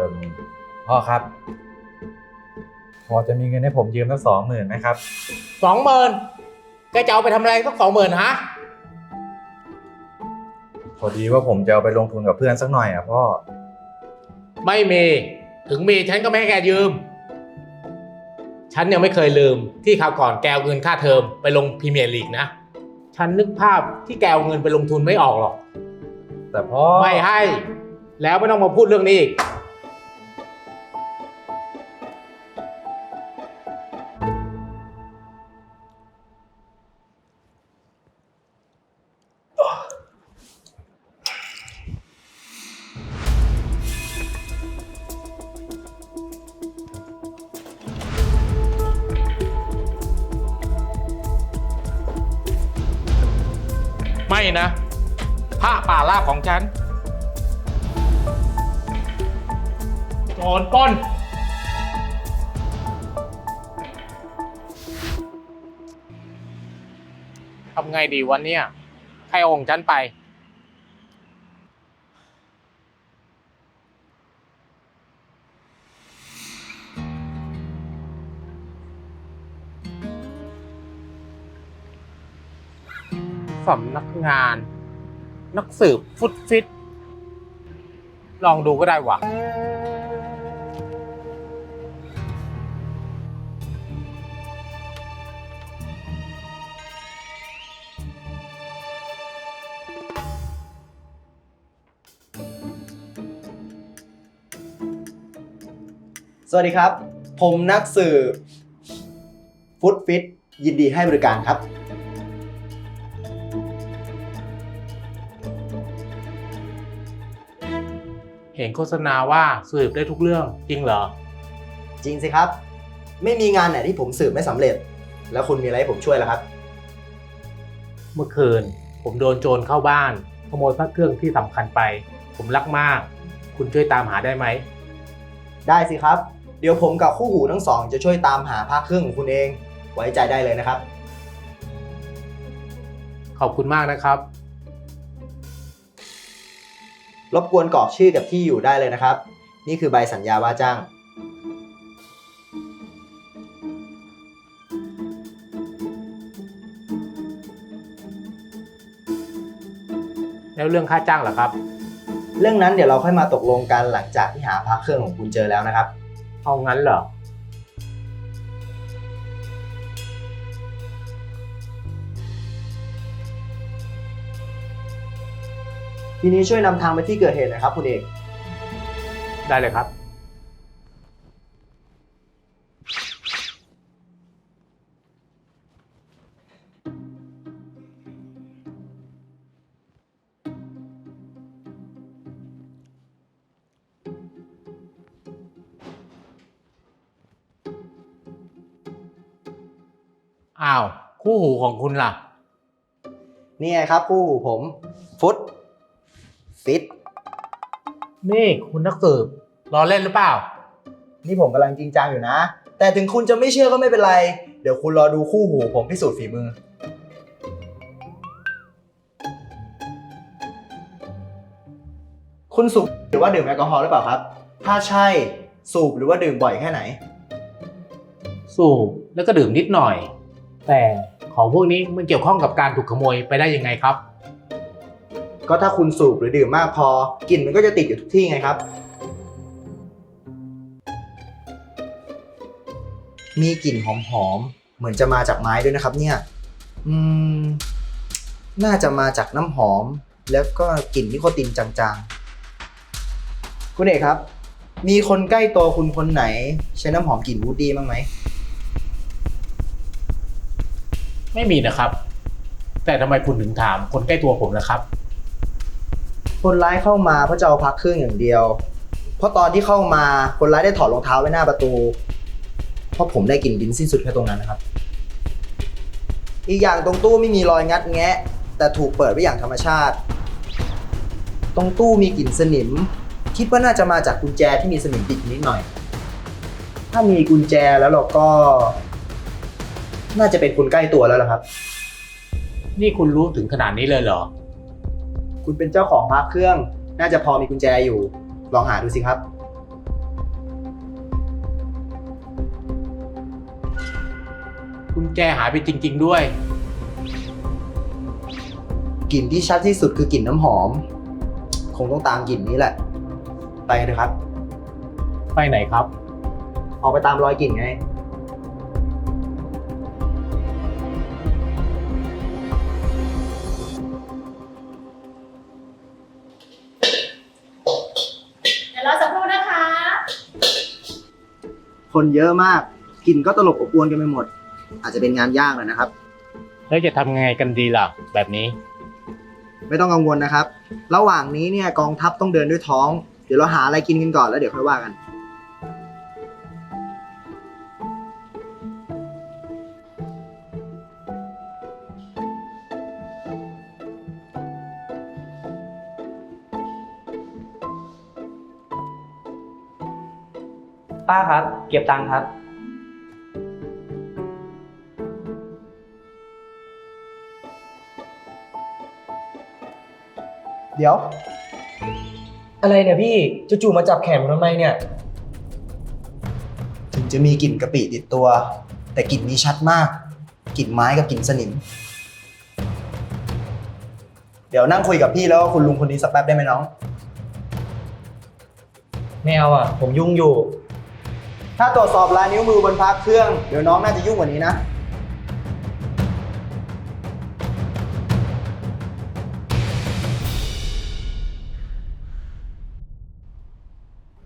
อพ่อครับ พอจะมีเงินให้ผมยืมสักสองหมื่นไหมครับ สองหมื่นแกจะเอาไปทำอะไรสักสองหมื่นฮะ พอดีว่าผมจะเอาไปลงทุนกับเพื่อนสักหน่อยอะพ่อ ไม่มี ถึงมีฉันก็ไม่ให้แกยืม ฉันยังไม่เคยลืมที่คราวก่อนแกเอาเงินค่าเทอมไปลงพรีเมียร์ลีกนะ ฉันนึกภาพที่แกเอาเงินไปลงทุนไม่ออกหรอก แต่พ่อไม่ให้ แล้วไม่ต้องมาพูดเรื่องนี้อีก ไม่นะผ้าป่าลาบของฉันโจรปล้น ทำไงดีวันเนี้ยใครเอาของฉันไป สำนักงาน นักสืบฟุตฟิต ลองดูก็ได้วะสวัสดีครับ ผมนักสืบฟุตฟิตยินดีให้บริการครับ ห็นโฆษณาว่าสืบได้ทุกเรื่องจริงเหรอ จริงสิครับ ไม่มีงานไหนที่ผมสืบไม่สำเร็จ แล้วคุณมีอะไรให้ผมช่วยล่ะครับ เมื่อคืน ผมโดนโจรเข้าบ้านขโมยพระเครื่องที่สำคัญไป ผมรักมาก คุณช่วยตามหาได้ไหม ได้สิครับ เดี๋ยวผมกับคู่หูทั้งสอง จะช่วยตามหาพระเครื่องของคุณเอง ไว้ใจได้เลยนะครับ ขอบคุณมากนะครับ รบกวนกรอกชื่อกับที่อยู่ได้เลยนะครับ นี่คือใบสัญญาว่าจ้าง แล้วเรื่องค่าจ้างเหรอครับ เรื่องนั้นเดี๋ยวเราค่อยมาตกลงกันหลังจากที่หาพระเครื่องของคุณเจอแล้วนะครับ เอางั้นเหรอ ทีนี้ช่วยนำทางไปที่เกิดเหตุหน่อยครับคุณเอก ได้เลยครับ อ้าว คู่หูของคุณล่ะ นี่ไงครับคู่หูผม ฟุต ฟิต นี่คุณนักสืบรอเล่นหรือเปล่า นี่ผมกำลังจริงจังอยู่นะ แต่ถึงคุณจะไม่เชื่อก็ไม่เป็นไร เดี๋ยวคุณรอดูคู่หูผมพิสูจน์ฝีมือ คุณสูบหรือว่าดื่มแอลกอฮอล์หรือเปล่าครับ ถ้าใช่สูบหรือว่าดื่มบ่อยแค่ไหน สูบแล้วก็ดื่มนิดหน่อย แต่ของพวกนี้มันเกี่ยวข้องกับการถูกขโมยไปได้ยังไงครับ ก็ถ้าคุณสูบหรือดื่มมากพอกลิ่นมันก็จะติดอยู่ทุกที่ไงครับ มีกลิ่นหอมๆเหมือนจะมาจากไม้ด้วยนะครับ เนี่ย อืม น่าจะมาจากน้ำหอม แล้วก็กลิ่นนิโคตินจางๆ คุณเอกครับ มีคนใกล้ตัวคุณคนไหน ใช้น้ำหอมกลิ่นวูดดี้บ้างไหม ไม่มีนะครับ แต่ทำไมคุณถึงถามคนใกล้ตัวผมนะครับ คนร้ายเข้ามาเพราะจะเอาพักเครื่องอย่างเดียว เพราะตอนที่เข้ามาคนร้ายได้ถอดรองเท้าไว้หน้าประตู เพราะผมได้กลิ่นดินสิ้นสุดแค่ตรงนั้นนะครับ อีกอย่างตรงตู้ไม่มีรอยงัดแงะ แต่ถูกเปิดไว้อย่างธรรมชาติ ตรงตู้มีกลิ่นสนิม คิดว่าน่าจะมาจากกุญแจที่มีสนิมติดนิดหน่อย ถ้ามีกุญแจแล้วเราก็ น่าจะเป็นคนใกล้ตัวแล้วล่ะครับ นี่คุณรู้ถึงขนาดนี้เลยเหรอ คุณเป็นเจ้าของพระเครื่อง น่าจะพอมีกุญแจอยู่ ลองหาดูสิครับ กุญแจหายไปจริง ๆ ด้วย กลิ่นที่ชัดที่สุดคือกลิ่นน้ำหอม คงต้องตามกลิ่นนี้แหละ ไปเลยครับ ไปไหนครับ ออกไปตามรอยกลิ่นไง คนเยอะมากกลิ่นก็ตลบอบอวนกันไปหมด อาจจะเป็นงานยากหน่อยนะครับ แล้วจะทำไงกันดีล่ะ แบบนี้ ไม่ต้องกังวลนะครับ ระหว่างนี้เนี่ยกองทัพต้องเดินด้วยท้อง เดี๋ยวเราหาอะไรกินกันก่อนแล้วเดี๋ยวค่อยว่ากัน ป้าครับ เก็บตังค์ครับ เดี๋ยว อะไรเนี่ยพี่จู่ๆมาจับแขนผมทำไมเนี่ย ถึงจะมีกลิ่นกะปิติดตัว แต่กลิ่นนี้ชัดมากกลิ่นไม้กับกลิ่นสนิม เดี๋ยวนั่งคุยกับพี่แล้วก็คุณลุงคนนี้สักแป๊บได้ไหมน้อง ไม่เอาอะ ผมยุ่งอยู่ ถ้าตรวจสอบลายนิ้วมือบนพักเครื่อง เดี๋ยวน้องน่าจะยุ่งกว่านี้นะ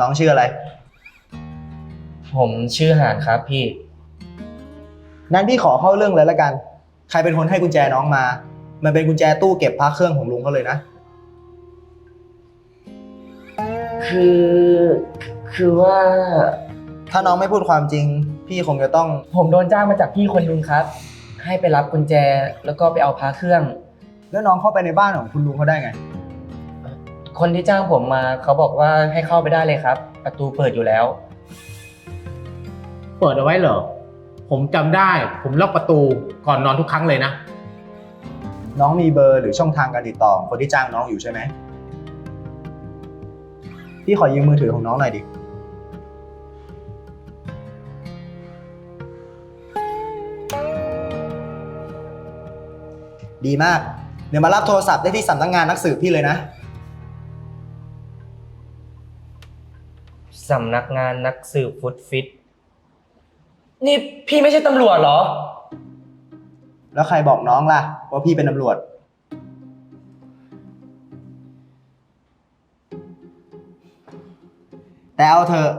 น้องชื่ออะไร ผมชื่อหานครับพี่ นั้นพี่ขอเข้าเรื่องเลยละกัน ใครเป็นคนให้กุญแจน้องมา มันเป็นกุญแจตู้เก็บพักเครื่องของลุงเขาเลยนะ คือ คือว่า ถ้าน้องไม่พูดความจริง พี่คงจะต้องผมโดนจ้างมาจากพี่คนนึงครับ ให้ไปรับกุญแจแล้วก็ไปเอาพาเครื่อง แล้วน้องเข้าไปในบ้านของคุณลุงเขาได้ไง คนที่จ้างผมมาเขาบอกว่าให้เข้าไปได้เลยครับ ประตูเปิดอยู่แล้ว เปิดเอาไว้เหรอ ผมจำได้ ผมล็อกประตูก่อนนอนทุกครั้งเลยนะ น้องมีเบอร์หรือช่องทางการติดต่อของคนที่จ้างน้องอยู่ใช่ไหมพี่ขอยืมมือถือของน้องหน่อยดิ ดีมาก เดี๋ยวมารับโทรศัพท์ได้ที่สำนักงานนักสืบพี่เลยนะ สำนักงานนักสืบฟุตฟิต นี่พี่ไม่ใช่ตำรวจเหรอ แล้วใครบอกน้องล่ะว่าพี่เป็นตำรวจ แต่เอาเถอะ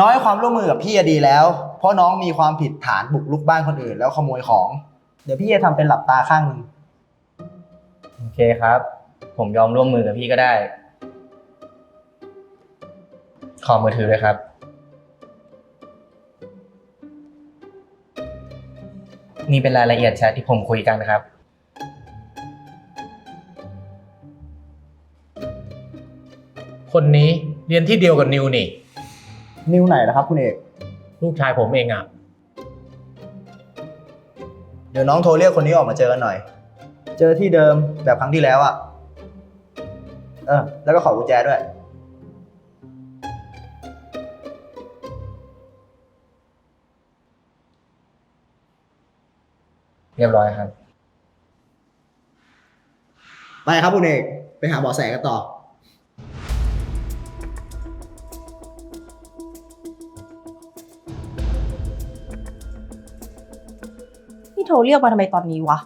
น้อยความร่วมมือกับพี่อะดีแล้ว เพราะน้องมีความผิดฐานบุกรุกบ้านคนอื่น แล้วขโมยของ เดี๋ยวพี่จะทำเป็นหลับตาข้างหนึ่ง โอเคครับ ผมยอมร่วมมือกับพี่ก็ได้ ขอมือถือเลยครับ นี่เป็นรายละเอียดแชทที่ผมคุยกันครับ คนนี้เรียนที่เดียวกับนิวนี่ นิ้วไหนล่ะครับคุณเอก ลูกชายผมเองอะ เดี๋ยวน้องโทรเรียกคนนี้ออกมาเจอกันหน่อย เจอที่เดิมแบบครั้งที่แล้วอะเออ แล้วก็ขอกุญแจด้วย เรียบร้อยครับ ไปครับคุณเอกไปหาเบาะแสกันต่อ นี่โทรเรียกมาทำไมตอนนี้วะ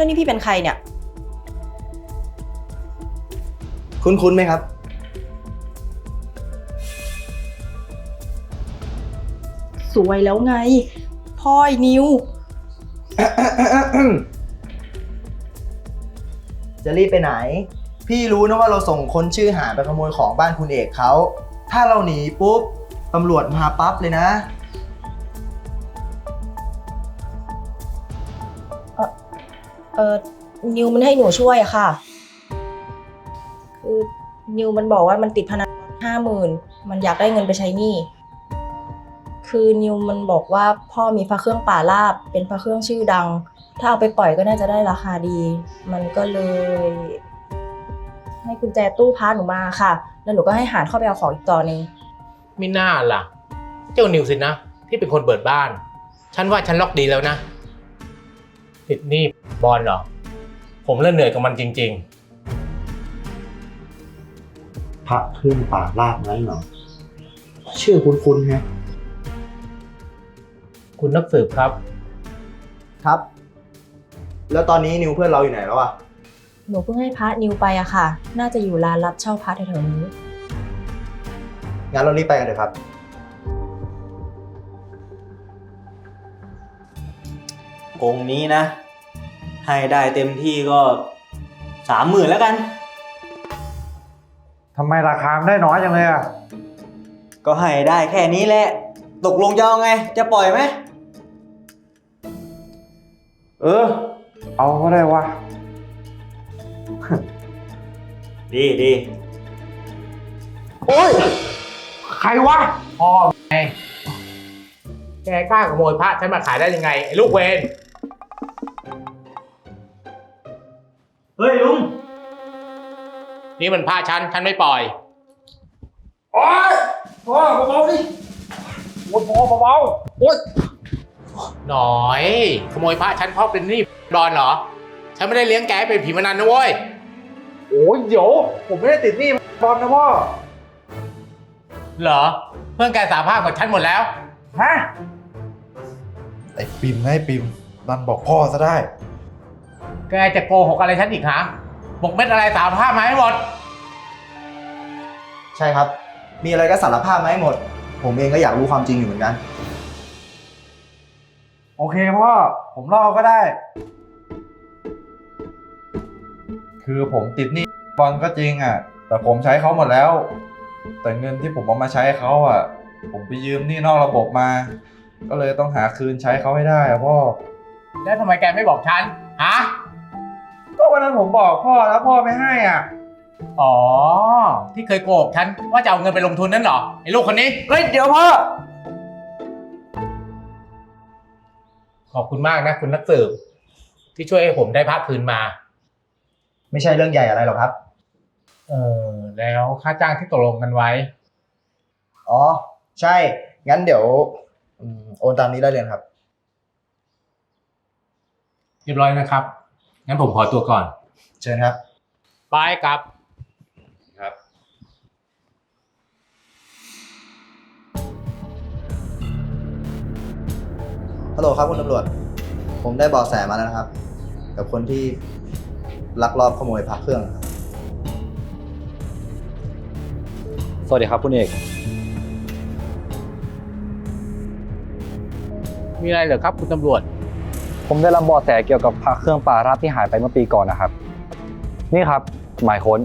แล้วนี่พี่เป็นใครเนี่ย คุ้นๆไหมครับ สวยแล้วไงพ่อยนิว จะรีบไปไหน พี่รู้นะว่าเราส่งคนชื่อหาไปขโมยของบ้านคุณเอกเขา ถ้าเราหนีปุ๊บ ตำรวจมาปั๊บเลยนะ ออนิวมันให้หนูช่วยอะค่ะ คือนิวมันบอกว่ามันติดพนันห้าหมื่นมันอยากได้เงินไปใช้หนี้ คือนิวมันบอกว่าพ่อมีพระเครื่องป่าลาบ เป็นพระเครื่องชื่อดัง ถ้าเอาไปปล่อยก็น่าจะได้ราคาดี มันก็เลย ให้กุญแจตู้พาหนูมาค่ะ แล้วหนูก็ให้หานเข้าไปเอาของอีกต่อหนึ่งไม่น่าล่ะ เจ้านิวสินะ ที่เป็นคนเปิดบ้าน ฉันว่าฉันล็อกดีแล้วนะ ติดหนี่บอลเหรอ ผมเริ่มเหนื่อยกับมันจริง พระเครื่องป่าลาบนั้นเหรอ ชื่อคุ้นๆฮะๆ คุณนักสืบครับ ครับ แล้วตอนนี้นิวเพื่อนเราอยู่ไหนแล้วอะหนูเพิ่งให้พระนิวไปอะค่ะ น่าจะอยู่ร้านรับเช่าพระแถวๆนี้ งั้นเรารีบไปกันเถอะครับ องค์นี้นะ ให้ได้เต็มที่ก็สามหมื่นแล้วกัน ทำไมราคามันได้น้อยจังเลยอะ ก็ให้ได้แค่นี้แหละ ตกลงจะเอาไง จะปล่อยไหม เออ เอาก็ได้วะ ดีดีโอ้ย ใครวะ พ่อไงแกกล้าขโมยพระฉันมาขายได้ยังไงไอ้ลูกเวน เฮ้ยลุง นี่มันพระฉันฉันไม่ปล่อย โอ้ยพ่อเบาๆดิโอ้ยพ่อเบาๆโอ้ยหน่อย ขโมยพระฉันเพราะเป็นหนี่ดอนเหรอ ฉันไม่ได้เลี้ยงแกให้เป็นผีมานานนะเว้ย โอ้ยเดี๋ยวผมไม่ได้ติดหนี้บอลนะพ่อ เหรอ เพื่อนแกสาภาพกับฉันหมดแล้ว ฮะ ไอ้ปิมนะไอ้ปิมดันบอกพ่อซะได้ แกจะโกหกอะไรฉันอีกฮะบอกเม็ดอะไรสาภาพมาให้หมด ใช่ครับ มีอะไรก็สารภาพมาให้หมด ผมเองก็อยากรู้ความจริงอยู่เหมือนกัน โอเคพ่อ ผมเล่าก็ได้ คือผมติดหนี้บอลก็จริงอะ แต่ผมใช้เขาหมดแล้ว แต่เงินที่ผมเอามาใช้เขาอะ ผมไปยืมหนี้นอกระบบมา ก็เลยต้องหาคืนใช้เขาให้ได้อะพ่อ แล้วทำไมแกไม่บอกฉัน ฮะ ก็วันนั้นผมบอกพ่อแล้วพ่อไม่ให้อะ อ๋อ ที่เคยโกหกฉันว่าจะเอาเงินไปลงทุนนั่นเหรอไอ้ลูกคนนี้ เฮ้ยเดี๋ยวพ่อ ขอบคุณมากนะคุณนักสืบที่ช่วยให้ผมได้พระคืนมา ไม่ใช่เรื่องใหญ่อะไรหรอกครับ เออแล้วค่าจ้างที่ตกลงกันไว้ อ๋อ ใช่ งั้นเดี๋ยวอืมโอนตามนี้ได้เลยครับ เรียบร้อยนะครับ งั้นผมขอตัวก่อน เชิญครับบายครับ ครับ ฮัลโหลครับคุณตำรวจ ผมได้เบาะแสมาแล้วนะครับ กับคนที่ลักลอบขโมยพระเครื่องครับ สวัสดีครับคุณเอก มีอะไรเหรอครับ คุณตำรวจ ผมได้รับเบาะแสเกี่ยวกับพระเครื่องป่าราบที่หายไปเมื่อปีก่อนนะครับ นี่ครับหมายค้น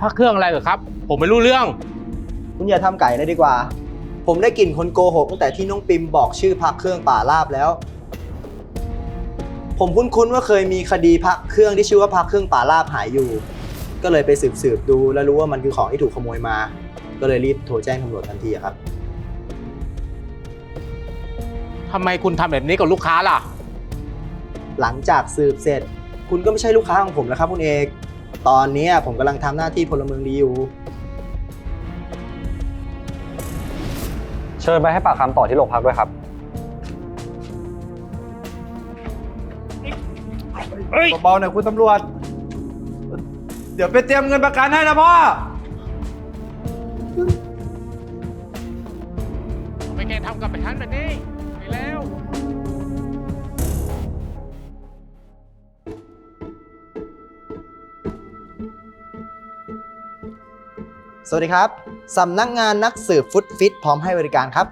พระเครื่องอะไรเหรอครับ ผมไม่รู้เรื่อง คุณอย่าทำไก่เลยดีกว่า ผมได้กลิ่นคนโกหกตั้งแต่ที่น้องปิมบอกชื่อพระเครื่องป่าลาบแล้ว ผมคุ้นๆว่าเคยมีคดีพระเครื่องที่ชื่อว่าพระเครื่องป่าลาบหายอยู่ ก็เลยไปสืบๆดู แล้วรู้ว่ามันคือของที่ถูกขโมยมา ก็เลยรีบโทรแจ้งตำรวจทันทีอะครับ ทำไมคุณทำแบบนี้กับลูกค้าล่ะ หลังจากสืบเสร็จ คุณก็ไม่ใช่ลูกค้าของผมแล้วครับคุณเอก ตอนนี้ผมกำลังทำหน้าที่พลเมืองดีอยู่ เชิญไปให้ปากคำต่อที่โรงพักด้วยครับ เบาๆหน่อยคุณตำรวจ เดี๋ยวไปเตรียมเงินประกันให้นะพ่อทำไมแกทำกับฉันแบบนี้ไป แล้ว สวัสดีครับ สำนักงานนักสืบฟุตฟิตพร้อมให้บริการครับ